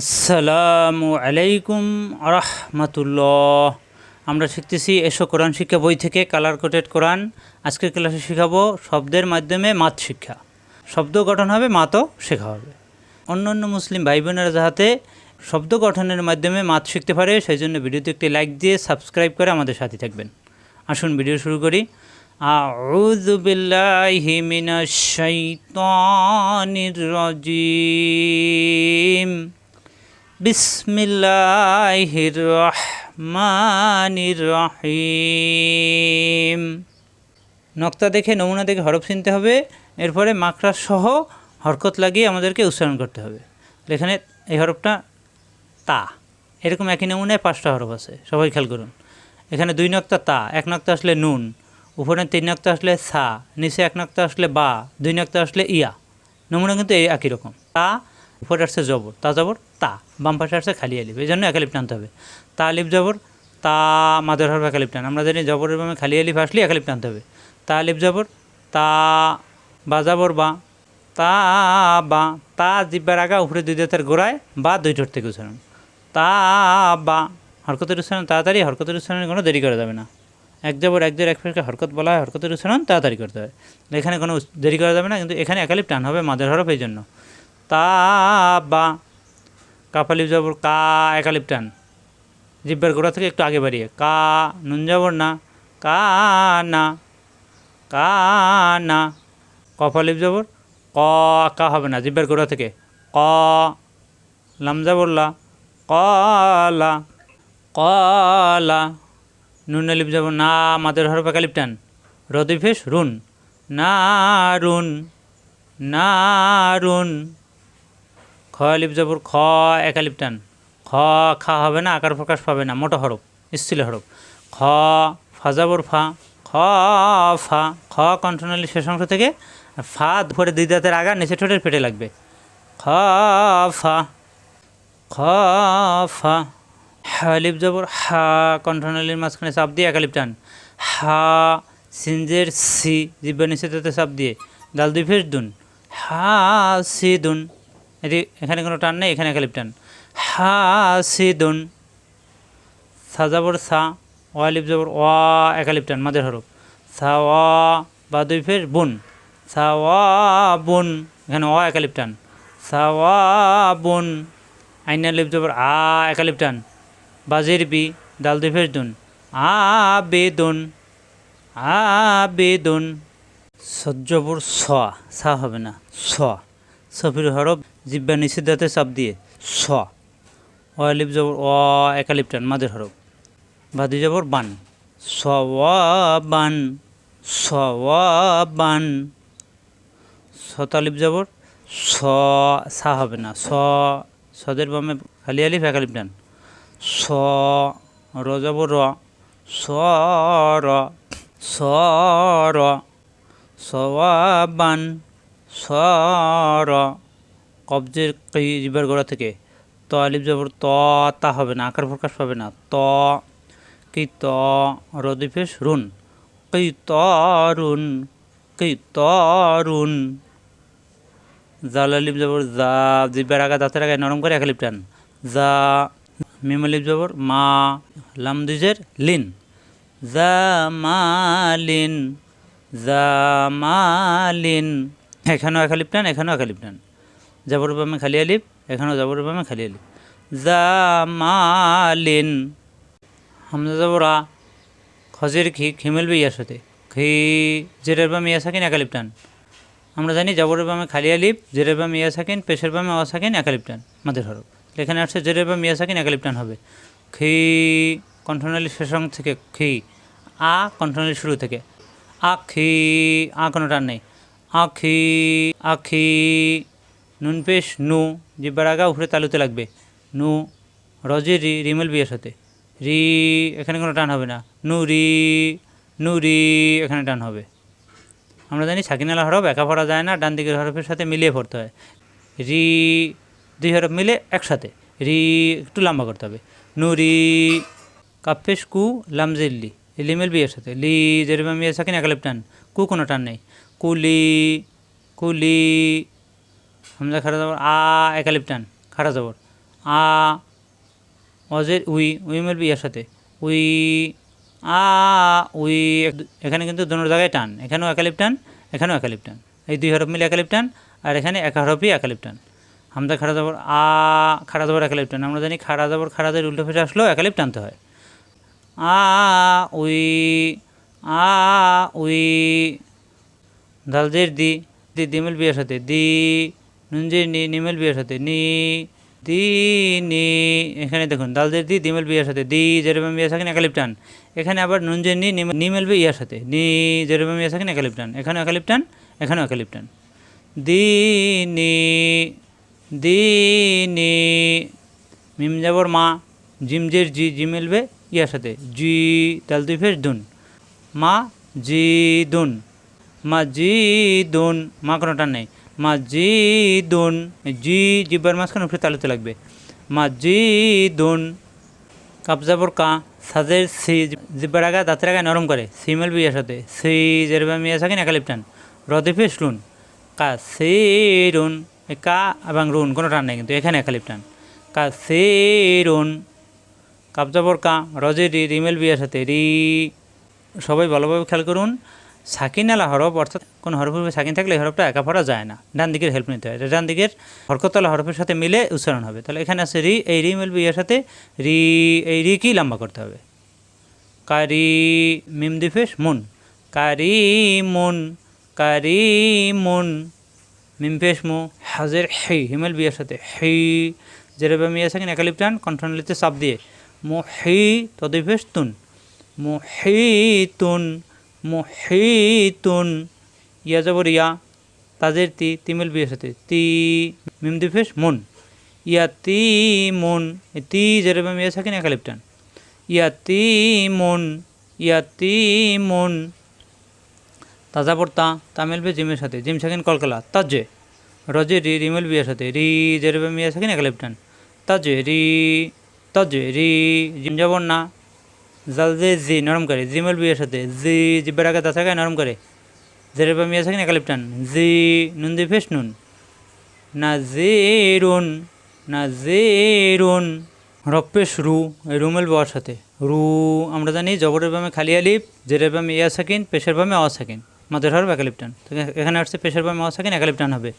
আসসালামু আলাইকুম রহমতুল্লাহ আমরা শিখতেছি, এসো কোরআন শিক্ষা বই থেকে কালার কোটেড কোরআন। আজকের ক্লাসে শেখাবো শব্দের মাধ্যমে মাত শিক্ষা। শব্দ গঠন হবে, মাতও শেখা হবে। অন্য অন্য মুসলিম ভাই বোনেরা যাহাতে শব্দ গঠনের মাধ্যমে মাত শিখতে পারে, সেই জন্য ভিডিওতে একটি লাইক দিয়ে সাবস্ক্রাইব করে আমাদের সাথে থাকবেন। আসুন ভিডিও শুরু করি। মিনাশ শাইতানির রাজিম। বিসমিল্লাহির রহমানির রহিম নক্তা দেখে, নমুনা দেখে হরফ চিনতে হবে। এরপরে মাকড়া সহ হরকত লাগিয়ে আমাদেরকে উচ্চারণ করতে হবে। এখানে এই হরফটা তা। এরকম একই নমুনায় পাঁচটা হরফ আছে। সবাই খেয়াল করুন। এখানে দুই নক্তা তা। এক নক্তা আসলে নুন, উপরে তিন নক্তা আসলে সা, নিচে এক নক্তা আসলে বা, দুই নক্তা আসলে ইয়া। নমুনা কিন্তু এই একই রকম। তা উপরে আসছে জবর, তা জবর, তা, বাম পাশে আসছে খালি আলিফ, এই জন্য একালিপ টানতে হবে। তা আলিফ জবর, তা মাদের হরফ একালিপ টান, আমরা জানি জবরের বামে খালি আলিফ আসলে একালিপ টানতে হবে। তা আলিফ জবর, তা বা জবর বা, তা বা, তা জিব্বার আগা উপরে দুই দাঁতের গোড়ায় বা দুই ঠোঁট থেকে উচ্চারণ। তা বা, হরকতের উচ্চারণ তাড়াতাড়ি, হরকতের উচ্চারণে কোনো দেরি করা যাবে না। এক জবর, এক জোর এক ফেরকে হরকত বলা হয়, হরকতের উচ্চারণ তাড়াতাড়ি করতে হয়। এখানে কোনো দেরি করা যাবে না, কিন্তু এখানে একালিপ টান হবে মাদের হরফ এই জন্য। তা বা কাপালিপ জবর, কা একালিপ টান। জিব্বার গোড়া থেকে একটু আগে বাড়িয়ে। কা নুন জবর না, কা না কা না। কফালিপ জবর, ক, কা হবে না জিব্বার গোড়া থেকে। ক লামজা বললা কলা কলা নুন আলিপ যাব না, মাদের হরফ একালিপ টান। রদিফেস রুন। না রুন। না, রুন। খ আলিপ জবর, খ একালিপ টান। খ, খা হবে না, আকার প্রকাশ পাবে না, মোটা হরফ, স্থিল হরফ। খ ফাজাবর ফা। খ ফা। খ কণ্ঠনালী শেষ অংশ থেকে ফা ধরে দুই দাঁতের আগা নিচে ঠোঁটের পেটে লাগবে। খ, ফা। খ, ফা। হালিপ জবর, হা কণ্ঠনালীর মাঝখানে চাপ দিয়ে একালিপ টান। হা, সিনজের সি জিব্বা নিচে তাতে চাপ দিয়ে। ডাল দুই ফেস দুন। হা, সি দুন। এটি এখানে কোনো টান নেই, এখানে একালিপ টান। হা সি দুন সাজাবর সা ওয়ালিপ জবর ওয়া একালিপ টান মাদের হরফ। সা, ওয়া, বা দুই ফের বুন। সা, ওয়া, বুন, এখানে ওয়া একালিপ টান। সা, ওয়া, বুন, আইনা লিপ জবর আ একালিপ টান। বাজির বি ডাল দুই ফের দুন। আ বেদুন আ বেদুন সজ্জবর স, সা হবে না, স। সফির হরফ জিব্বা নিষিদ্ধাতে চাপ দিয়ে স। অলিপ জবর, অ একালিপ টান মাদের হরফ। বাদি জবর, বান। স বান। স বান। শতালিপ জবর, স, সা হবে না। স, সদের বামে খালি আলিফ একালিপ টান। স, র জবর, র। স র। স, র। সওয়াবান সর। কবজের জিবার গোড়া থেকে ত, আলিফ জবর ত, তা হবে না, আকার প্রকাশ পাবে না। ত কি ত রদিফেস রুন। কি তরুন কি তরুন জাল, আলিফ জবর, জা, জিব্বার আগা, দাঁতের আগায় নরম করে এক আলিফ টান। জা, মিম জবর, মা, লাম দুজের লিন। জামালিন জামালিন এখানেও এক আলিপ টান এখানেও এক আলিপ টান জাবর বামে খালি আলিপ এখানেও জাবর বামে খালি আলিপ জামালিন হামজা যাবর আ খজের খি, খিমেল ইয়ার সাথে। খি জেরের বামে ইয়া থাকেন একালিপ টান আমরা জানি জাবরের বামে খালি আলিপ জেরের বামে ইয়া থাকেন পেশের বামে অ থাকেন একালিপ টান মাদের হরফ। এখানে আসছে জেরের বামে ইয়া থাকেন একালিপ টান হবে। খি কণ্ঠনালী শেষ থেকে খি, আ কণ্ঠনালী শুরু থেকে। আখি আ কোনো টান নেই। আখি আখি, নুন পেশ, নু জিব্বার আগা উপরে তালুতে লাগবে। নু, রজি রি, রিমেল বিয়ের সাথে। রি, এখানে কোনো টান হবে না। নু, রি নু, রি, এখানে টান হবে। আমরা জানি সাকিনালা হরফ একা পড়া যায় না, ডান দিকের হরফের সাথে মিলিয়ে পড়তে হয়। রি, দুই হরফ মিলে একসাথে। রি, একটু লম্বা করতে হবে। নু নুরি কাফেস কু লামজিল্লি লিমেল বিয়ের সাথে। লি যেরকম মিয়ে থাকেন একালিপ টান। কু কোনো টান নেই। কুলি কুলি, হামজা খারা যাবর আ একালিপ টান খারা যাবর আ, অজের উই উই মিলবে ইয়ার সাথে। উই, আ, উই, এখানে কিন্তু দুনোর জায়গায় টান। এখানেও একালিপ টান এখানেও একালিপ টান এই দুই হরফ মিলে একালিপ টান আর এখানে এক হরফই একালিপ টান হামদা খাড়া যাবর আ খাড়া যাবর একালিপ টান আমরা জানি খাড়া যাবর খাড়া যায় উল্টো ফেসে আসলেও একালিপ টানতে হয়। আ, উই আ, উই দালজের দি দি, দিমেল বিয়ের সাথে, দি, নুনজের নি, নিমেল বিয়ের সাথে, নি, দি, নি, এখানে দেখুন, দালজের দি, দিমেল বিয়ের সাথে, দি, যেরকম বিয়ে থাকেন একালিপ টান। এখানে আবার নুনজের নি, নিম- নি মেলবে ইয়ার সাথে, নি, যেরকম বিয়ে থাকেন টান, এখানেও একালিপ টান, এখানেও একালিপ টান। দি, নি দি, নি, মিম যাবর মা, জিমজের জি জি মিলবে ইয়ার সাথে, জি তাল দুই ফেস দুন, মা, জি, দুন। মা জি দুন মা কোনো টান নেই। মা জি, জিব্বার মাঝখানে উপরে তালুতে লাগবে। মা জি দুন কাবজাবর কা, সাজের সি, জিব্বার আগা, দাঁতের আগা নরম করে সি মেলবে ইয়ার সাথে। সি যেরকম ইয়ে থাকেন একালিপটান রদে ফেস রুন কা সে রুন কা এবং রুন, কোনো টান নেই কিন্তু এখানে একালিপটান কা সে রুন কাবজাবর কা, রজে রি, রিমেল বিয়ার সাথে, রি। সবাই ভালোভাবে খেয়াল করুন। সাকিন আলা হরফ অর্থাৎ কোন হরফের উপরে সাকিন থাকলে এই হরফটা একা পড়া যায় না। ডান দিকের হেল্প নিতে হয়। ডান দিকের হরকতলা হরফের সাথে মিলে উচ্চারণ হবে। তাহলে এখানে আছে রি, এই রি মিলবে ইয়ার সাথে রি, এই রি কি লম্বা করতে হবে। কারি মিম দিফেস মুন। কারি মুন কারি মুন। মিম মু, হাজের হি হিমেল বিয়ার সাথে। হি যেরকম ইয়ে থাকেন একালিপ টান কন্ট্রোলিতে চাপ দিয়ে। মু হি তদিফেস তুন। মু হি তুন। মু হি তুন ইয়া যাবর ইয়া তাদের তি, তিমেল বিয়ের সাথে। তি, মিম দিফেস মুন। ইয়া তি, মুন। তি যেরকম ইয়ে থাকেন একালিপ টান। ইয়া তি, মুন। ইয়া তি, মুন। তাজা পড়তা তামিল বে জিমের সাথে। জিম থাকেন কলকালা। তাজে। রজে, রি, রিমেল বিয়ের সাথে। রি যেরবে মিয়া থাকেন একালিপটান তাজে, রি তাজে, রি, জিম যাবর না। জালজে জি, নরম করে জিমেল বিয়ের সাথে, জি জিব্বার আগে তা থাকে, নরম করে। যেরবে মিয়া থাকেন একালিপটান? জি, নুন দি ফেস নুন। না জে, রুন। না জে, রুন। রপ্পেশ রু। রুমেল বাবার সাথে। রু, আমরা জানি জবরের বামে খালি আলিপ জেরের বামে ইয়া সাকিন পেশের বামে আওয়া সাকিন মাদের হরফ একালিপটান। এখানে আসছে, পেশের বামে আওয়া সাকিন একালিপটান হবে।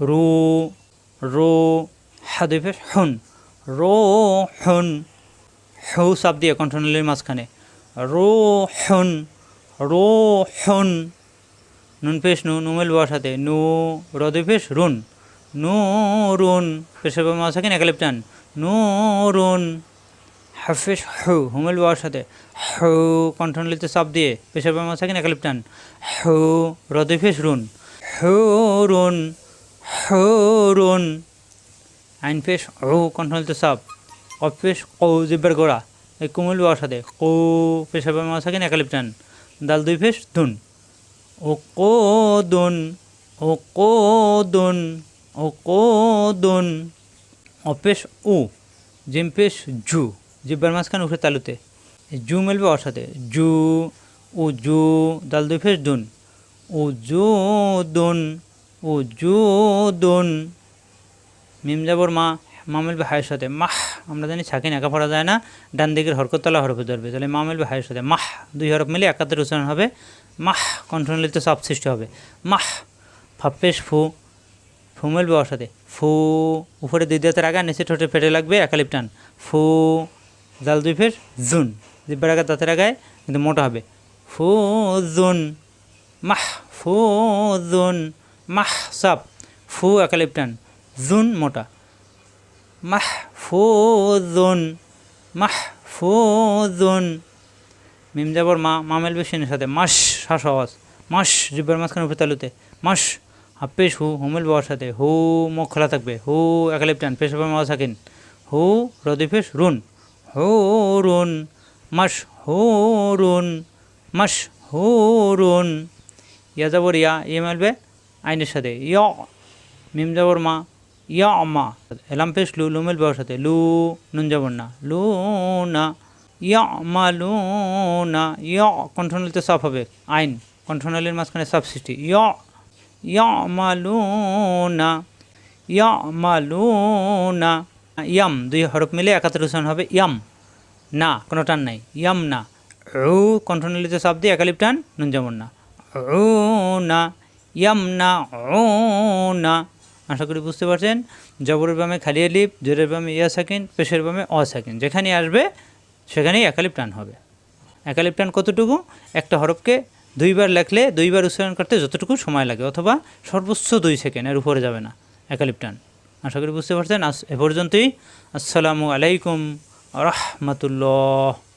রু, রো হাদিফে হুন। রো, হুন। হু সাপ দিয়ে কণ্ঠনলীর মাঝখানে। রো হুন রো হুন নুন পেশ, নু, নুমেল সাথে। নু রদিফেশ রুন। নু, রুন। পেশের বামে আওয়া সাকিন একালিপটান নু, রুন। হাফিস হু। হুমেল বাবার সাথে। হু, কণ্ঠনলিতে চাপ দিয়ে। পেশাব মাসাকিন একালিপটান হু রদিফিস রুন। হু রুন। হু, রুন। আইন পেশ, হু, কণ্ঠনলিতে চাপ। অফিস কৌ জিব্বার গোড়া, এই কুমুল বাবার সাথে কৌ পেশাব মাসাকিন একালিপটান দাল দুই ফেস, ধুন। ও কো দুন ও কো দুন ও কো দুন অপেশ উ, জিম জিম্পেশ জু, জিব্বার মাঝখানে উঠে তালুতে। জু মেলবে ওর সাথে জু ও জু, দাল দুই ফেস দুন ও জু দুন ও জু দুন মিম যাবর মা মা মেলবে হায়ের সাথে। মাহ! আমরা জানি ছাকিন একা পড়া যায় না, ডান দিকের হরকতলা হরফে ধরবে। তাহলে মা মেলবে হায়ের সাথে মাহ, দুই হরফ মিলে একাত্তর উচ্চারণ হবে। মাহ, কণ্ঠনলিতে চাপ সৃষ্টি হবে। মাহ ফাপ্পেশ ফু ফু মেলবে ওর সাথে। ফু, উপরে দুই দাঁতের আগে নিচে ঠোঁটে ফেটে লাগবে একালিপ টান। ফু, জাল দুই ফের, জুন। জিব্বার আগে দাঁতের আগায় কিন্তু মোটা হবে। ফু, জুন। মাহ, ফু, জুন। মাহ সাপ ফু একালিপ টান। জুন, মোটা। মাহ ফু জুন মাহ ফু জুন মিম যাবর মা মা মেলবে সেনের সাথে। মাস শ্বাস আওয়াজ। মাস, জিব্বার মাঝখানে উপরে তালুতে। মাস হাপ্পেশ হু হোমেল বাবার সাথে। হু, মুখ খোলা থাকবে। হু একালিপ টান পেশ মাওয়া থাকেন হু, রদিফেশ, রুন। হো, রুন। মাস, হু, রুন। মাস, হো, রুন। ইয়া যাবর ইয়া ইয়ে মেলবে আইনের সাথে। ইয়। মিম যাবর মা ইয়া মা এলাম পেশ লু লুমেল ওর সাথে লু নুন যাবর না লু না ইয়া মা লু না ইয় কণ্ঠনলিতে সাফ হবে আইন কণ্ঠনলির মাঝখানে সাফ সৃষ্টি ইয় ইয়ামালুনা না ইয়াম দুই হরফ মিলে একাত্তর উচ্চারণ হবে ইয়াম না কোনো টান নাই ইয়াম না উ কণ্ঠনীলিত শব্দে একালিপ টান নুন যেমন না উ না ইয়াম না ও না আশা করি বুঝতে পারছেন। জবরের বামে খালি আলিপ জোরের বামে ইয়া সাকিন, পেশের বামে অ সাকিন। যেখানে আসবে, সেখানেই একালিপ টান হবে। একালিপ টান কতটুকু? একটা হরফকে দুইবার লেখলে, দুইবার উচ্চারণ করতে যতটুকু সময় লাগে, অথবা সর্বোচ্চ দুই সেকেন্ড এর উপরে যাবে না একালিপ টান। আশা করি বুঝতে পারছেন। আস এ পর্যন্তই। আসসালামু আলাইকুম রহমতুল্লাহ।